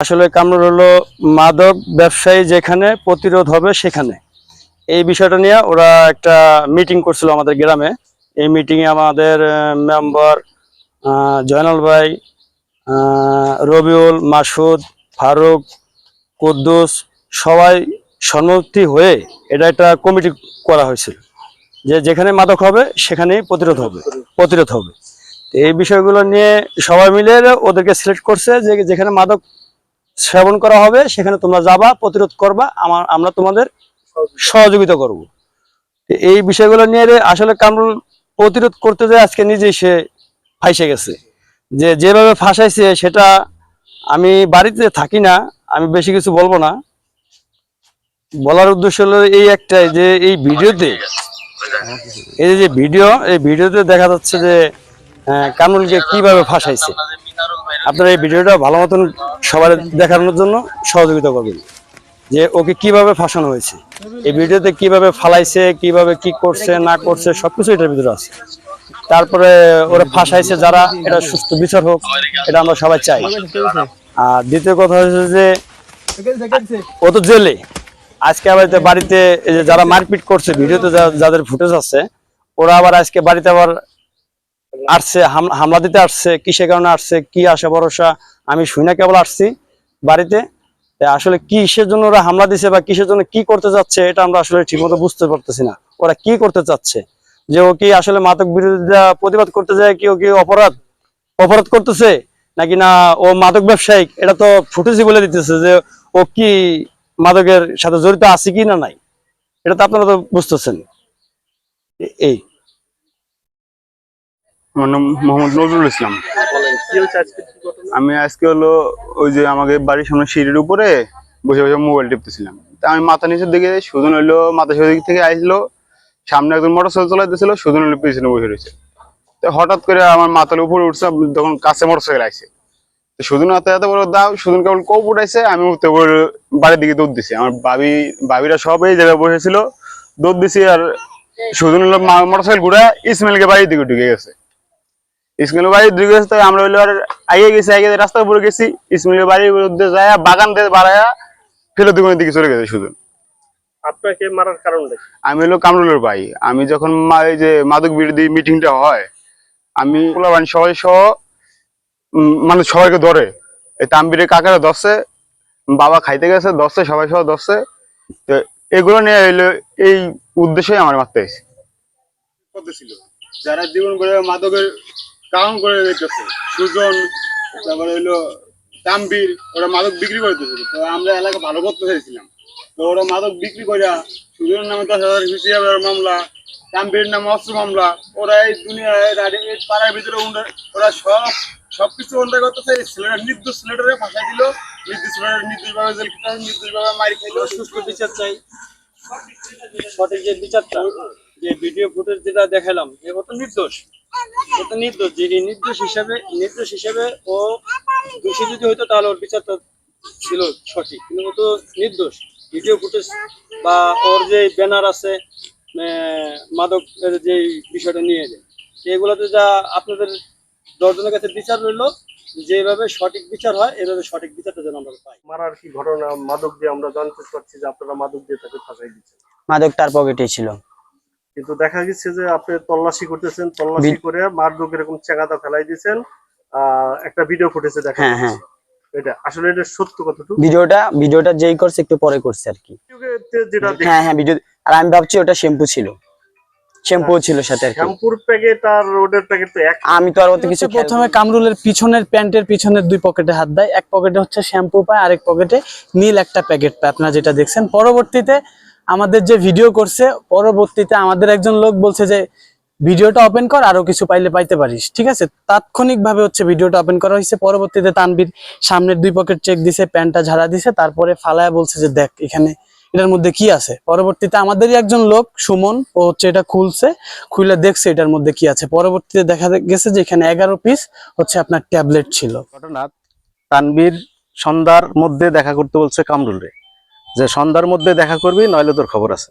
আসলে কামড় হলো মাদক ব্যবসায়ী যেখানে প্রতিরোধ হবে সেখানে। এই বিষয়টা নিয়ে ওরা একটা মিটিং করছিল আমাদের গ্রামে। এই মিটিংয়ে আমাদের মেম্বার জয়নাল ভাই রবিউল, মাসুদ, ফারুক, কুদ্দুস, সবাই সম্মতি হয়ে এটা একটা কমিটি করা হয়েছিল। যে যেখানে মাদক হবে, সেখানেই প্রতিরোধ হবে প্রতিরোধ হবে। এই বিষয়গুলো নিয়ে সবাই মিলে ওদেরকে সিলেক্ট করছে যে যেখানে মাদক সেবন করা হবে সেখানে তোমরা যাবা প্রতিরোধ করবা আমার আমরা তোমাদের সহযোগিতা করব। এই বিষয়গুলো নিয়ে আসলে কামরুল প্রতিরোধ করতে যায় আজকে নিজেই সে ফাঁসে গেছে। যে যেভাবে ফাঁসাইছে সেটা আমি বাড়িতে থাকি না আমি বেশি কিছু বলব না। বলার উদ্দেশ্য হলো এই একটাই যে এই ভিডিওতে এই যে ভিডিও এই ভিডিওতে দেখা যাচ্ছে যে আহ, কামরুলকে কীভাবে ফাঁসাইছে। আপনারা এই ভিডিওটা ভালো মতন সবার দেখানোর জন্য সহযোগিতা করবেন। যে ওকে কীভাবে ফাঁসানো হয়েছে, এই ভিডিওতে কীভাবে ফালাইছে, কীভাবে কি করছে, না করছে, সবকিছু এটার ভিতরে আছে। তারপরে ওরা ফাঁসাইছে যারা, এটা সুস্থ বিচার হোক, এটা আমরা সবাই চাই। আর দ্বিতীয় কথা হচ্ছে যে, ও তো জেলে। আজকে আবার বাড়িতে যারা মারপিট করছে, ভিডিওতে যাদের ফুটেজ আছে, ওরা আবার আজকে বাড়িতে আবার আসছে হামলা দিতে আসছে, কিসের কারণে আসছে, কি আশা, ভরসা, আমি শুই না, কেবল আসছি বাড়িতে। আসলে কিসের জন্য ওরা হামলা দিছে বা কিসের জন্য কি করতে যাচ্ছে, এটা আমরা আসলে ঠিকমতো বুঝতে পারতেছি না। ওরা কি করতে চাচ্ছে? যে ও কি আসলে মাদক বিরোধিতা প্রতিবাদ করতে যায়, কি ও কি অপরাধ? অপরাধ করতেছে? নাকি না ও মাদক ব্যবসায়িক? এটা তো ফুটেছি বলে দিতেছে যে ও কি মাদকের সাথে জড়িত আছে কি না নাই? এটা তো আপনারা তো বুঝতেছেন। এই। আমার নাম মোহাম্মদ নজরুল ইসলাম। আমি আজকে হলো ওই যে আমাকে বাড়ির সামনে সিঁড়ির উপরে বসে বসে মোবাইল টিপতেছিলাম। তা আমি মাথা নিচের দিকে সুজন হইল মাথা সেদিক থেকে আসলো সামনে একজন মোটর সাইকেল চালাইতেছিল সুজন হইল পিছনে বসে রয়েছে। তো হঠাৎ করে আমার মাথার উপরে উঠছে তখন কাছে মোটর সাইকেল আসছে তো সুজন হাতে হাতে বলে দাও সুজন কেবল কপ উঠাইছে আমি উঠতে বাড়ির দিকে দৌড় দিছি। আমার বাবি বাবিরা সব এই জায়গায় বসেছিল দৌড় দিছি আর সুজন হলো মোটর সাইকেল ঘুরে ইসমাইলকে বাড়ির দিকে ঢুকে গেছে। ইসমাইলের বাড়ির দিকে গেছে আমরা আর আগে গেছি আগে রাস্তার উপরে গেছি। ইসমাইলের বাড়ির মধ্যে যায় বাগান দিয়ে বাড়ায়া ফেলে দোকানের দিকে চলে গেছে শুধু। আপনাকে মারার কারণ আমি হলো কামরুলের ভাই। আমি যখন মা- এই যে মাদক বিরোধী মিটিংটা হয় আমি পোলাবান সবাই সহ মানে সবাইকে ধরে। এই তাম্বিরে কাকারা দশে বাবা খাইতে গেছে দশে সবাই সহ দশে তো এগুলো নিয়ে হইল এই উদ্দেশ্যে আমার মারতে ছিল যারা জীবন করে মাদকের কারণ করে দিতেছে সুজন, তারপরে হইল তাম্বির ওরা মাদক বিক্রি করতেছিল তো আমরা এলাকা ভালো করতে চাইছিলাম। তো ওরা মাদক বিক্রি করিয়া সুজনের নামে দশ হাজার হাজার মামলা তাম্বির নামে অস্ত্র মামলা, ওরা এই দুনিয়ায় পাড়ার ভিতরে ওরা সব, সবকিছু অন্যায় করতেছে ছেলেরা নির্দোষ ছেলেটারে ফাঁসাই দিল। নির্দোষ ছেলেটা নির্দোষভাবে জেল খেতে নির্দোষভাবে মারি খাইলো। সুস্থ বিচার চাই। সঠিক যে বিচারটা, যে ভিডিও ফুটেজ যেটা দেখালাম যে ও তো নির্দোষ? নির্দোষ যে এই নির্দোষ হিসাবে নির্দোষ হিসাবে ও দোষী যদি হইতো তাহলে ওর বিচারটা ছিল সঠিক। কিন্তু ও তো নির্দোষ। ভিডিও ফুটেজ বা ওর যে ব্যানার আছে আহ, মাদক যে বিষয়টা নিয়ে যায় এগুলোতে যা আপনাদের দশজনের কাছে বিচার রইল যেভাবে সঠিক বিচার হয় এভাবে সঠিক বিচারটা যেন আমরা পাই। মারার কি ঘটনা? মাদক দিয়ে আমরা জানতে পারছি যে আপনারা মাদক দিয়ে তাকে ফাঁসাই দিচ্ছেন। মাদক তার পকেটে ছিল। কিন্তু দেখা গেছে যে আপনি তল্লাশি করতেছেন তল্লাশি করে মাদক এরকম চেঙ্গাতা ফেলাই দিয়েছেন। আহ একটা ভিডিও ফুটেছে দেখা হ্যাঁ, যাচ্ছে। এটা আসলে এটা সত্য কতটুকু? ভিডিওটা ভিডিওটা যেই করছে একটু পরে করছে আর কি। যেটা হ্যাঁ হ্যাঁ ভিডিও আর আমি ভাবছি ওটা শ্যাম্পু ছিল। শ্যাম্পু ছিল সাথে আর শ্যাম্পুর প্যাকেট আর রোডের প্যাকেট তো এক আমি তো আর অত কিছু প্রথমে কামরুলের পিছনের প্যান্টের পিছনের দুই পকেটে হাত দেয়। এক পকেটে হচ্ছে শ্যাম্পু পায় আরেক পকেটে নীল একটা প্যাকেট পায়। আপনারা যেটা দেখছেন পরবর্তীতে আমাদের যে ভিডিও করছে, পরবর্তীতে আমাদের একজন লোক বলছে যে, ভিডিওটা ওপেন কর, আরও কিছু পাইলে পাইতে পারিস। ঠিক আছে? তাৎক্ষণিক ভাবে হচ্ছে ভিডিওটা ওপেন করা হয়েছে। পরবর্তীতে তানবীর সামনের দুই পকেট চেক দিছে, প্যান্টটা ঝাড়া দিছে, তারপরে ফালায় বলছে যে, দেখ, এখানে, এটার মধ্যে কি আছে? পরবর্তীতে আমাদেরই একজন লোক, সুমন, ও হচ্ছে এটা খুলছে, খুলে দেখছে এটার মধ্যে কি আছে। পরবর্তীতে দেখা গেছে যে, এখানে এগারো পিস হচ্ছে আপনার ট্যাবলেট ছিল। ঘটনা তানবীর সন্ধ্যার মধ্যে দেখা করতে বলছে কামরুল কামরুলরে যে সন্ধ্যার মধ্যে দেখা করবি নইলে তোর খবর আছে।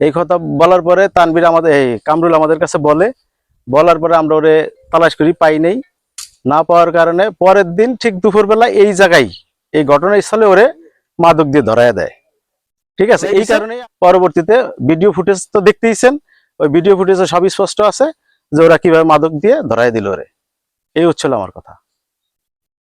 এই কথা বলার পরে তানবীর আমাদের এই কামরুল আমাদের কাছে বলে বলার পরে আমরা ওরে তালাশ করি পাই নেই। না পাওয়ার কারণে পরের দিন ঠিক দুপুরবেলা এই জায়গায় এই ঘটনাস্থলে ওরে মাদক দিয়ে ধরায় দেয়। ঠিক আছে? এই কারণে পরবর্তীতে ভিডিও ফুটেজ তো দেখতেইছেন ওই ভিডিও ফুটেজে সবই স্পষ্ট আছে যে ওরা কীভাবে মাদক দিয়ে ধরায় দিল ওরে। এই হচ্ছিল আমার কথা।